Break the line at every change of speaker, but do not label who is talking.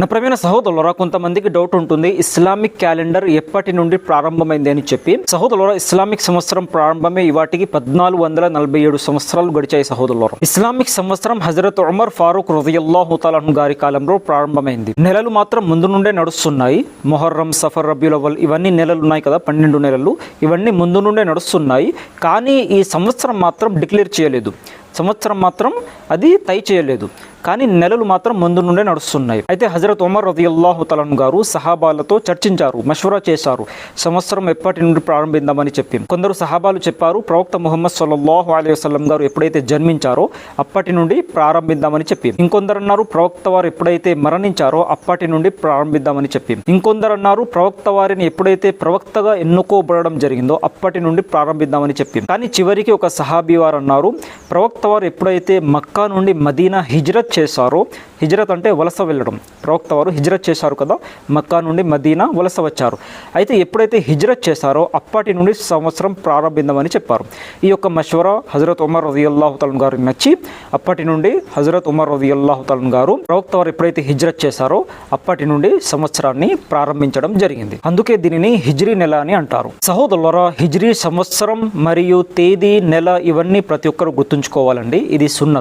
నా ప్రవీణ సహోదరులరా కొంతమందికి డౌట్ ఉంటుంది ఇస్లామిక్ క్యాలెండర్ ఎప్పటి నుండి ప్రారంభమైంది అని చెప్పి. సహోదరులరా ఇస్లామిక్ సంవత్సరం ప్రారంభమే ఇవాటికి పద్నాలుగు వందల నలభై ఏడు సంవత్సరాలు గడిచాయి సహోదరులరా. ఇస్లామిక్ సంవత్సరం హజరత్ ఉమర్ ఫారూక్ రజియల్లాహు తాలాహు గారి కాలంలో ప్రారంభమైంది. నెలలు మాత్రం ముందు నుండే నడుస్తున్నాయి. మొహర్రం సఫర్ రబీల్ అవల్ ఇవన్నీ నెలలు ఉన్నాయి కదా పన్నెండు నెలలు. ఇవన్నీ ముందు నుండే నడుస్తున్నాయి. కానీ ఈ సంవత్సరం మాత్రం డిక్లేర్ చేయలేదు. సంవత్సరం మాత్రం అది తై చేయలేదు. కానీ నెలలు మాత్రం ముందు నుండే నడుస్తున్నాయి. అయితే హజరత్ ఉమర్ రదియల్లాహు తలన్ గారు సహాబాలతో చర్చించారు మషవరా చేశారు. సంవత్సరం ఎప్పటి నుండి ప్రారంభిద్దామని చెప్పి. కొందరు సహాబాలు చెప్పారు ప్రవక్త ముహమ్మద్ సల్లల్లాహు అలీ వసలం గారు ఎప్పుడైతే జన్మించారో అప్పటి నుండి ప్రారంభిద్దామని చెప్పి. ఇంకొందరు అన్నారు ప్రవక్త వారు ఎప్పుడైతే మరణించారో అప్పటి నుండి ప్రారంభిద్దామని చెప్పి. ఇంకొందరు అన్నారు ప్రవక్త వారిని ఎప్పుడైతే ప్రవక్తగా ఎన్నుకోబడడం జరిగిందో అప్పటి నుండి ప్రారంభిద్దామని చెప్పి. కానీ చివరికి ఒక సహాబీ వారు అన్నారు ప్రవక్త వారు ఎప్పుడైతే మక్కా నుండి మదీనా హిజ్రత్ చేశారో. హిజ్రత్ అంటే వలస వెళ్ళడం. ప్రవక్త వారు హిజ్రత్ చేశారు కదా మక్కా నుండి మదీనా వలస వచ్చారు. అయితే ఎప్పుడైతే హిజ్రత్ చేశారో అప్పటి నుండి సంవత్సరం ప్రారంభిందామని చెప్పారు. ఈ యొక్క మష్వరా హజరత్ ఉమర్ రదియల్లాహు తలన్ గారు నచ్చి అప్పటి నుండి హజరత్ ఉమర్ రదియల్లాహు తలన్ గారు ప్రవక్త వారు ఎప్పుడైతే హిజ్రత్ చేశారో అప్పటి నుండి సంవత్సరాన్ని ప్రారంభించడం జరిగింది. అందుకే దీనిని హిజ్రీ నెల అని అంటారు. సహోదరులరా హిజ్రీ సంవత్సరం మరియు తేదీ నెల ఇవన్నీ ప్రతి ఒక్కరు గుర్తుంచుకోవాలండి. ఇది సున్న